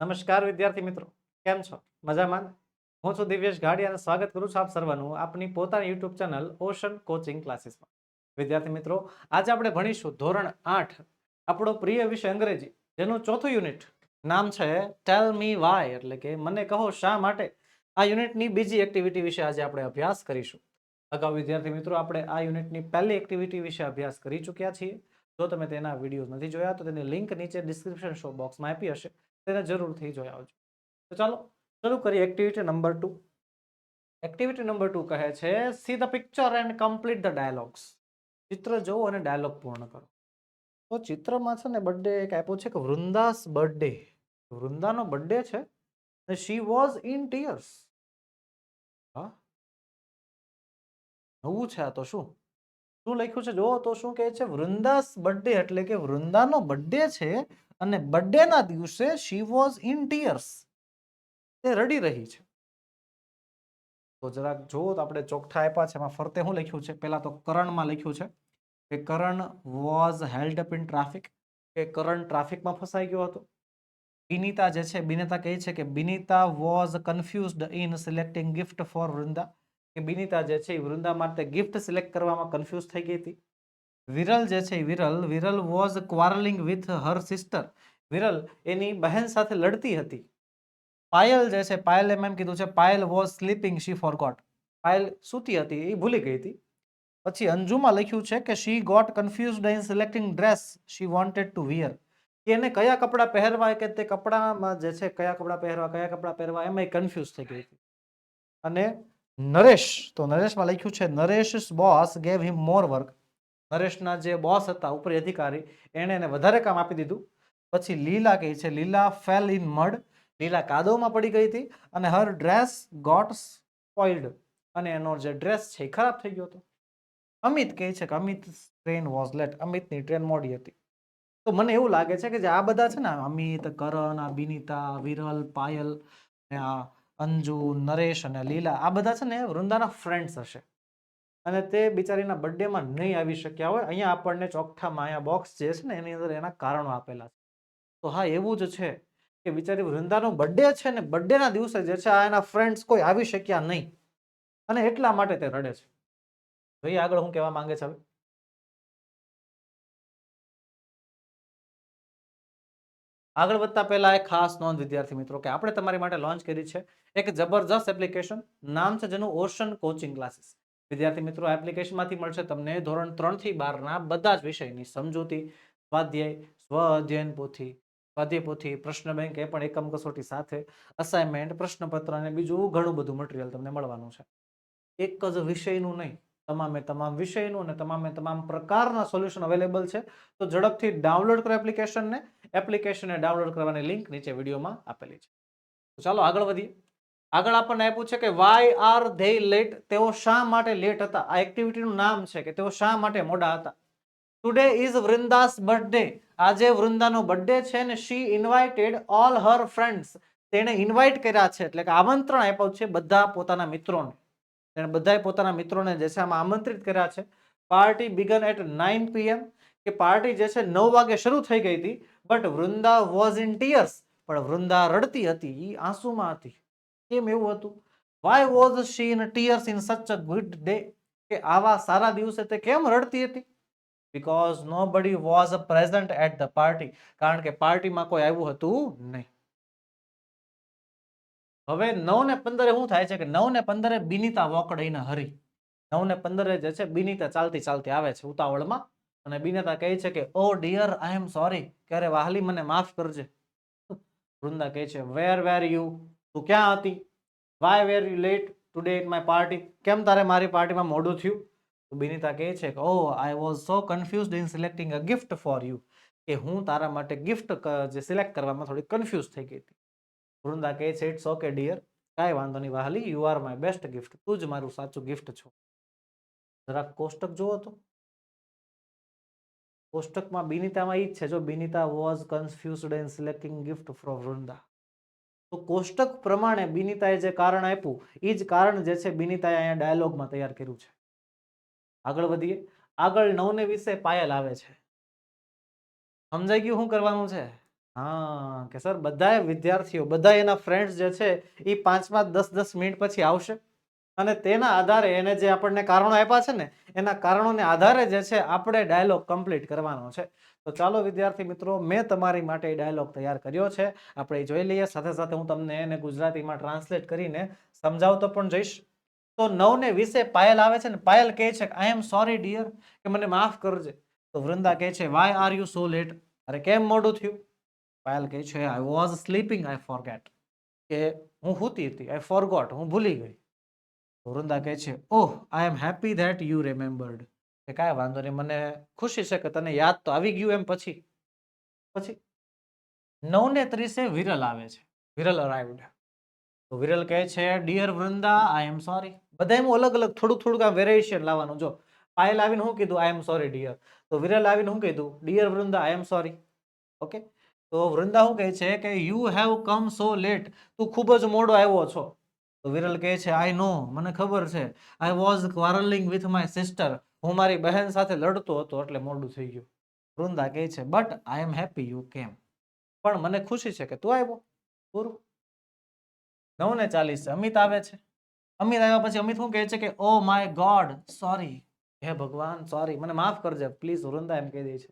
નમસ્કાર વિદ્યાર્થી મિત્રો, કેમ છો? મજામાં હું છું દિવ્યેશ ગાડી અને સ્વાગત કરું છું આપ સર્વનું આપની પોતાની યુટ્યુબ ચેનલ ઓશન કોચિંગ ક્લાસીસમાં. વિદ્યાર્થી મિત્રો, આજે આપણે ભણીશું ધોરણ આઠ, આપણો પ્રિય વિષય અંગ્રેજી, જેનું ચોથું યુનિટ નામ છે ટેલ મી વાય એટલે કે મને કહો શા માટે? આ યુનિટની બીજી એક્ટિવિટી વિશે આજે આપણે અભ્યાસ કરીશું. અગાઉ વિદ્યાર્થી મિત્રો, આપણે આ યુનિટની પહેલી એક્ટિવિટી વિશે અભ્યાસ કરી ચૂક્યા છીએ. જો તમે તેના વીડિયો નથી જોયા, તો તેની લિંક નીચે ડિસ્ક્રિપ્શન શો બોક્સમાં આપી હશે. તેને જરૂરથી જોઈ આવજો. તો ચાલો, શરૂ કરીએ activity number two activity number two કહે છે see the picture and complete the dialogues ચિત્ર જોવો અને ડાયલોગ પૂર્ણ કરો. તો ચિત્રમાં છે ને બર્થડે એક આપ્યો છે કે વૃંદાસ બર્થડે વૃંદાનો બર્થડે છે અને શી વોઝ ઇન ટીયર્સ હા? નવું છે આ તો શું? શું લખ્યું છે? જો તો શું કહે છે, વૃંદાસ બર્થડે એટલે કે વૃંદાનો બર્થડે છે અને બર્થડે ના દિવસે શી વોઝ ઇન ટીયર્સ તે રડી રહી છે. તો જરાક જો આપણે ચોકઠા આપ્યા છે. એમાં ફરતે શું લખ્યું છે? પહેલાં તો કરણમાં લખ્યું છે કે Karan was held up in traffic કે કરણ ટ્રાફિકમાં ફસાઈ ગયો હતો. બિનિતા જે છે, બિનિતા કહે છે કે Binita was confused in selecting gift for Vrinda. કે બિનિતા જે છે, એ વૃંદા માટે ગિફ્ટ સિલેક્ટ કરવામાં કન્ફ્યુઝ થઈ ગઈ હતી. વિરલ જે છે Viral Viral was quarrelling with her sister Viral એની બહેન સાથે લડતી હતી. પાયલ જે છે, પાયલ એમ એમ કીધું છે, Payal was sleeping she forgot Payal સૂતી હતી એ ભૂલી ગઈ હતી. પછી અંજુમાં લખ્યું છે કે she got confused in selecting dress she wanted to wear કે એને કયા કપડાં પહેરવા કે તે કપડામાં જે છે, કયા કપડાં પહેરવા, કયા કપડાં પહેરવા એમાં કન્ફ્યુઝ થઈ ગઈ હતી. અને નરેશ, તો નરેશમાં લખ્યું છે Naresh boss gave him more work નરેશના જે બોસ હતા, ઉપરી અધિકારી, એણે એને વધારે કામ આપી દીધું. પછી લીલા કહે છે, લીલા ફેલ ઇન મડ લીલા કાદવમાં પડી ગઈ હતી અને હર ડ્રેસ ગોટ સ્પોઇલ્ડ અને એનો જે ડ્રેસ છે એ ખરાબ થઈ ગયો હતો. અમિત કહે છે કે અમિત ટ્રેન વોઝ લેટ અમિતની ટ્રેન મોડી હતી. તો મને એવું લાગે છે કે જે આ બધા છે ને અમિત, કરણ, આ બિનિતા, વિરલ, પાયલ આ અંજુ, નરેશ અને લીલા, આ બધા છે ને વૃંદાના ફ્રેન્ડ્સ હશે. અને તે બિચારીના બર્થડેમાં નહીં આવી શક્યા હોય. અહીંયા આપણને ચોકઠામાં અહીંયા બોક્સ જે છે ને, એની અંદર એના કારણો આપેલા છે. તો હા, એવું જ છે કે બિચારી વૃંદાનો બર્થડે છે ને, બર્થડેના દિવસે જે છે આ એના ફ્રેન્ડ્સ કોઈ આવી શક્યા નહીં. અને એટલા માટે તે રડે છે. જોઈએ આગળ હું કહેવા માંગે છે હવે. આગળ વધતા પહેલા એક ખાસ નોંધ, વિદ્યાર્થી મિત્રો, કે આપણે તમારી માટે લોન્ચ કરી છે એક જબરજસ્ત એપ્લિકેશન નામ છે જેનું ઓશન કોચિંગ ક્લાસીસ વિદ્યાર્થી મિત્રો એપ્લિકેશનમાંથી મળશે તમને ધોરણ ત્રણથી બારના બધા જ વિષયની સમજૂતી, સ્વાધ્યાય સ્વ અધ્યયન પોથી, સ્વાધ્યાય પોથી, પ્રશ્ન બેંક, એ પણ એકમ કસોટી સાથે અસાઇનમેન્ટ પ્રશ્નપત્ર અને બીજું ઘણું બધું મટીરિયલ તમને મળવાનું છે. એક જ વિષયનું નહીં, તમામે તમામ વિષયનું અને તમામે તમામ પ્રકારના સોલ્યુશન અવેલેબલ છે. તો ઝડપથી ડાઉનલોડ કરો એપ્લિકેશનને એપ્લિકેશનને ડાઉનલોડ કરવાની લિંક નીચે વિડીયોમાં આપેલી છે. તો ચાલો આગળ વધીએ. આગળ આપણને આપ્યું છે કે વાય આર ધે લેટ તેઓ શા માટે લેટ હતા? આ એક્ટિવિટીનું નામ છે કે તેઓ શા માટે મોડા હતા? ટુડે ઇઝ વૃંદાસ બર્થડે આજે વૃંદાનો બર્થડે છે ને she invited all her friends તેણે ઇન્વાઇટ કર્યા છે એટલે કે આમંત્રણ આપ્યું છે બધા પોતાના મિત્રોને. તેણે બધાએ પોતાના મિત્રોને જે છે આમાં આમંત્રિત કર્યા છે. Party began at nine PM કે પાર્ટી જે છે નવ વાગે શરૂ થઈ ગઈ હતી but Vrinda was in tears પણ વૃંદા રડતી હતી એ આંસુમાં હતી. કેમ એવું હતું? Why was she in tears in such a good day કે આવા સારા દિવસે તે કેમ રડતી હતી? Because nobody was present at the party કારણ કે પાર્ટીમાં કોઈ આવ્યું હતું નહીં. હવે નવ ને પંદરે શું થાય છે કે નવ ને પંદરે બિનિતા વોકડીને હરી. નવ ને પંદરે જે છે બિનિતા ચાલતી ચાલતી આવે છે ઉતાવળમાં. અને બિનિતા કહે છે કે ઓ ડિયર આઈ એમ સોરી ક્યારે વાહલી મને માફ કરજે. વૃંદા કહે છે વેર વેર યુ તું ક્યાં હતી? Why were you late today in my party કેમ તારે મારી પાર્ટીમાં મોડું થયું? તો બિનિતા કહે છે કે ઓ I was so confused in selecting a gift for you કે હું તારા માટે ગિફ્ટ જે સિલેક્ટ કરવામાં થોડી કન્ફ્યુઝ થઈ ગઈ હતી. વૃંદા કહે છે ઇટ્સ ઓકે ડિયર કાંઈ વાંધો નહીં, વાહલી. You are my best gift તું જ મારું સાચું ગિફ્ટ છો. જરાક કોષ્ટક જુઓ તો. કોષ્ટકમાં બિનિતામાં ઈ જ છે, જો Binita was confused in selecting gift from Vrinda. તો કોષ્ટક પ્રમાણે બિનિતાએ જે કારણ આપ્યું એ જ કારણ જે છે બિનિતાએ અહીંયા ડાયલોગમાં તૈયાર કર્યું છે. આગળ વધીએ. આગળ નવને વિશે પાયલ આવે છે. સમજાઈ ગયું શું કરવાનું છે? હા, કે સર બધા વિદ્યાર્થીઓ, બધા એના ફ્રેન્ડ્સ જે છે એ પાંચ પાંચ દસ દસ મિનિટ પછી આવશે. અને તેના આધારે એને જે આપણને કારણો આપ્યા છે ને, એના કારણોને આધારે જે છે, આપણે ડાયલોગ કમ્પ્લીટ કરવાનો છે. તો ચાલો વિદ્યાર્થી મિત્રો, મેં તમારી માટે ડાયલોગ તૈયાર કર્યો છે. આપણે જોઈ લઈએ. સાથે સાથે હું તમને એને ગુજરાતીમાં ટ્રાન્સલેટ કરીને સમજાવતો પણ જઈશ. તો નવ ને વિશે પાયલ આવે છે ને, પાયલ કહે છે આઈ એમ સોરી ડિયર કે મને માફ કરજે. તો વૃંદા કહે છે why are you so late અરે કેમ મોડું થયું? પાયલ કહે છે I was sleeping I forget કે હું સૂતી હતી આઈ ફોરગોટ હું ભૂલી ગઈ. વૃંદા કહે છે, ઓહ I am happy that you remembered કે કાંઈ વાંધો નહીં, મને ખુશી છે કે તને યાદ તો આવી ગયું એમ પછી. પછી નવને ત્રીસે વિરલ આવે છે, વિરલ અરાઈવડ તો વિરલ કહે છે dear Vrinda I am sorry બધા એમ અલગ અલગ થોડું થોડુંક આ વેરિએશન લાવવાનું. જો, પાયલ આવીને હું કીધું આઈ એમ સોરી ડિયર તો વિરલ આવીને હું કીધું dear Vrinda I am sorry okay તો વૃંદા શું કહે છે કે you have come so late તું ખૂબ જ મોડો આવ્યો છો. તો વિરલ કહે છે આઈ નો મને ખબર છે. I was quarrelling with my sister હું મારી બહેન સાથે લડતો હતો એટલે મોડું થઈ ગયું. વૃંદા કહે છે, but I am happy you કેમ? પણ મને ખુશી છે કે તું આવ્યો. પૂરું. નવ ને ચાલીસ, અમિત આવે છે. અમિત આવ્યા પછી અમિત શું કહે છે કે ઓ માય ગોડ સોરી હે ભગવાન સોરી મને માફ કરજે પ્લીઝ વૃંદા એમ કહી દે છે.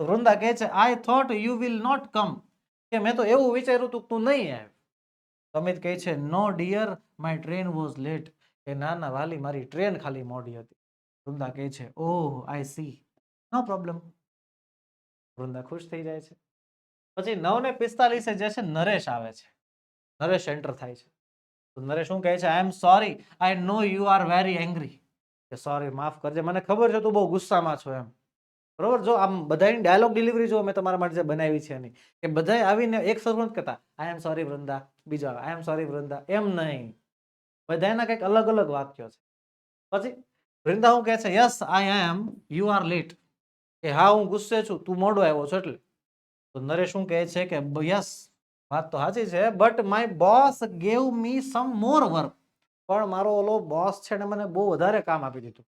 તો વૃંદા કહે છે I thought you will not come કે મેં તો એવું વિચાર્યું તું તું નહીં આવ્યો અમિત કહે છે no dear my train was late કે ના ના, વાલી, મારી ટ્રેન ખાલી મોડી હતી. વૃંદા કહે છે. ઓહ I see no problem Vrinda ખુશ થઈ જાય છે. પછી નવ ને પિસ્તાલીસે જે છે નરેશ આવે છે. નરેશ એન્ટર થાય છે. નરેશ શું કહે છે? I am sorry I know you are very angry કે સોરી માફ કરજે. મને ખબર છે તું બહુ ગુસ્સામાં છો એમ. બરોબર? જો આમ બધાની ડાયલોગ ડિલિવરી જો મેં તમારા માટે જે બનાવી છે એની. કે બધાય આવીને એક સરખું કહેતા આઈ એમ સોરી વૃંદા. બીજો આઈ એમ સોરી વૃંદા. એમ નહીં. બધાના કંઈક અલગ અલગ વાક્યો છે. પછી વૃંદા હું કહે છે yes I am you are late કે, હા, હું ગુસ્સે છું. તું મોડો આવ્યો છો એટલે. તો નરેશ શું કહે છે કે યસ વાત તો સાચી છે but my boss gave me some more work પણ મારો ઓલો બોસ છે ને, મને બહુ વધારે કામ આપી દીધું.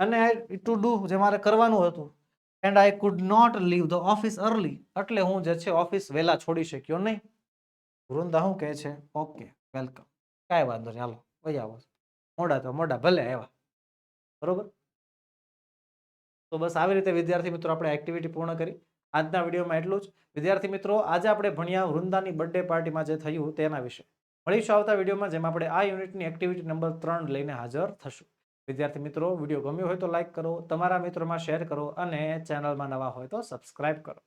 અને આઈ ટુ ડુ જે મારે કરવાનું હતું and I could not leave the office early એટલે હું જે છે ઓફિસ વહેલા છોડી શક્યો નહીં. વૃંદા શું કહે છે ઓકે વેલકમ કાંઈ વાંધો નહીં, હાલો વહી આવો મોડા તો મોડા ભલે આવ્યા. બરોબર? તો બસ આવી રીતે વિદ્યાર્થી મિત્રો આપણે એક્ટિવિટી પૂર્ણ કરી. આજના વિડીયોમાં એટલું જ. વિદ્યાર્થી મિત્રો, આજે આપણે ભણ્યા વૃંદાની બર્થડે પાર્ટીમાં જે થયું તેના વિશે. મળીશું આવતા વિડીયોમાં, જેમાં આપણે આ યુનિટની એક્ટિવિટી નંબર ત્રણ લઈને હાજર થશું. વિદ્યાર્થી મિત્રો, વીડિયો ગમ્યો હોય તો લાઇક કરો, તમારા મિત્રોમાં શેર કરો અને ચેનલમાં નવા હોય તો સબસ્ક્રાઇબ કરો.